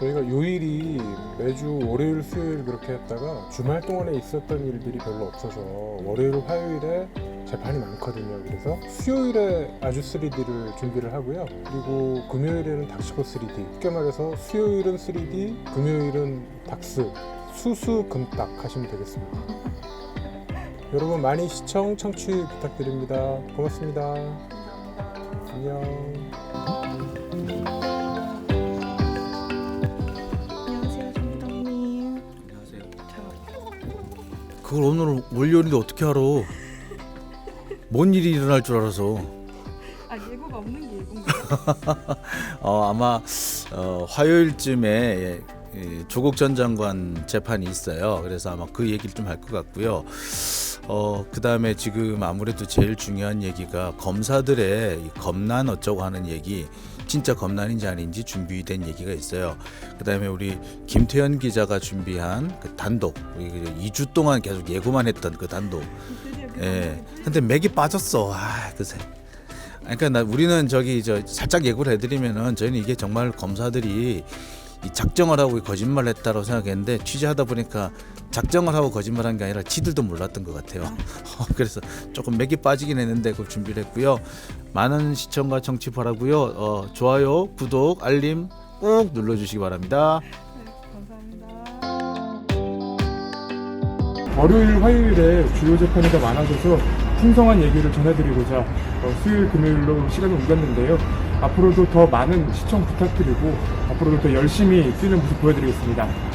저희가 요일이 매주 월요일, 수요일 그렇게 했다가 주말 동안에 있었던 일들이 별로 없어서 월요일, 화요일에 재판이 많거든요. 그래서 수요일에 아주 3D를 준비를 하고요. 그리고 금요일에는 닥치고 3D. 쉽게 말해서 수요일은 3D, 금요일은 닥스. 수수 금딱 하시면 되겠습니다. 여러분 많이 시청, 청취 부탁드립니다. 고맙습니다. 안녕. 안녕하세요. 안녕하세요. 그걸 오늘 월요일인데 어떻게 알아? 뭔 일이 일어날 줄 알아서. 아, 예고가 없는 게 예고인가요? 어, 아마 어, 화요일쯤에 예, 이 조국 전 장관 재판이 있어요. 그래서 아마 그 얘기를 좀 할 것 같고요. 어, 그 다음에 지금 아무래도 제일 중요한 얘기가 검사들의 이 검난 어쩌고 하는 얘기, 진짜 검난인지 아닌지 준비된 얘기가 있어요. 그 다음에 우리 김태현 기자가 준비한 그 단독, 2주 동안 계속 예고만 했던 그 단독. 그 예. 근데 맥이 빠졌어. 아, 그새. 그러니까 나 우리는 저기 저 살짝 예고를 해드리면은 저희는 이게 정말 검사들이 이 작정을 하고 거짓말을 했다고 생각했는데 취재하다 보니까 작정을 하고 거짓말한 게 아니라 지들도 몰랐던 것 같아요. 어, 그래서 조금 맥이 빠지긴 했는데 그걸 준비를 했고요. 많은 시청과 청취 바라고요. 어, 좋아요, 구독, 알림 꼭 눌러주시기 바랍니다. 월요일, 화요일에 주요 재판이 더 많아져서 풍성한 얘기를 전해드리고자 어, 수요일, 금요일로 시간을 옮겼는데요. 앞으로도 더 많은 시청 부탁드리고 앞으로도 더 열심히 뛰는 모습 보여드리겠습니다.